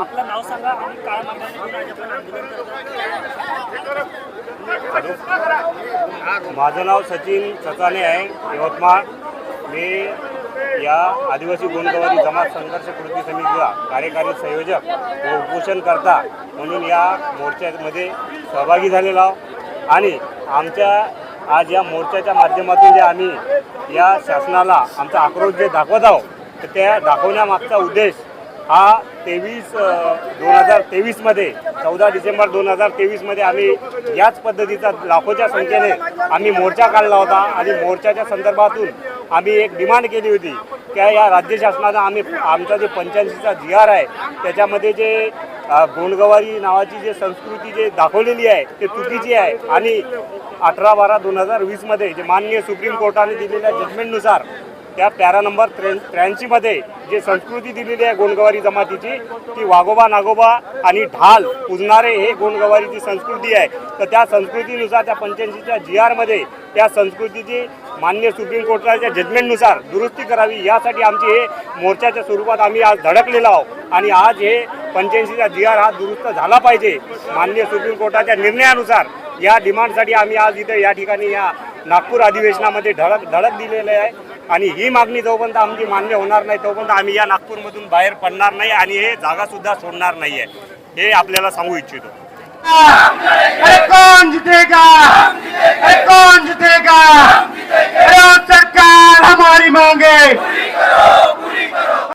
आपलं नाव सांगा आणि काय मागणी माझं नाव सचिन सचाने आहे यवतमाळ. मी या आदिवासी गोंडगवारी जमात संघर्ष कृती समितीचा कार्यकारी संयोजक व उपोषणकर्ता म्हणून या मोर्चामध्ये सहभागी झालेलो आहोत. आणि आमच्या आज या मोर्चाच्या माध्यमातून जे आम्ही या शासनाला आमचा आक्रोश जे दाखवत आहोत तर त्या दाखवण्यामागचा उद्देश हा तेवीस दोन हजार तेवीसमध्ये चौदा डिसेंबर दोन हजार तेवीसमध्ये आम्ही याच पद्धतीचा लाखोच्या संख्येने आम्ही मोर्चा काढला होता आणि मोर्चाच्या संदर्भातून आम्ही एक डिमांड केली होती त्या या राज्य शासनानं आम्ही आमचा जे पंच्याऐंशीचा जी आर आहे त्याच्यामध्ये जे गोंडगवारी नावाची जे संस्कृती जे दाखवलेली आहे ते चुकीची आहे आणि अठरा बारा दोन हजार वीसमध्ये जे माननीय सुप्रीम कोर्टाने दिलेल्या जजमेंटनुसार त्या पॅरा नंबर त्र्या त्र्याऐंशीमध्ये जे संस्कृती दिलेली आहे गोंडगवारी जमातीची ती वाघोबा नागोबा आणि ढाल पुजणारे हे गोंडगवारीची संस्कृती आहे. तर त्या संस्कृतीनुसार त्या पंच्याऐंशीच्या जी आरमध्ये त्या संस्कृतीची मान्य सुप्रीम कोर्टाच्या जजमेंटनुसार दुरुस्ती करावी यासाठी आमची हे मोर्चाच्या स्वरूपात आम्ही आज धडकलेलो आहोत. आणि आज हे पंच्याऐंशीचा जी आर हा दुरुस्त झाला पाहिजे मान्य सुप्रीम कोर्टाच्या निर्णयानुसार या डिमांडसाठी आम्ही आज इथं या ठिकाणी या नागपूर अधिवेशनामध्ये धडक धडक दिलेले आहे. आणि ही मागणी जोपर्यंत आमची मान्य होणार नाही तोपर्यंत आम्ही या नागपूरमधून बाहेर पडणार नाही आणि हे जागा सुद्धा सोडणार नाही आहे हे आपल्याला सांगू इच्छितो.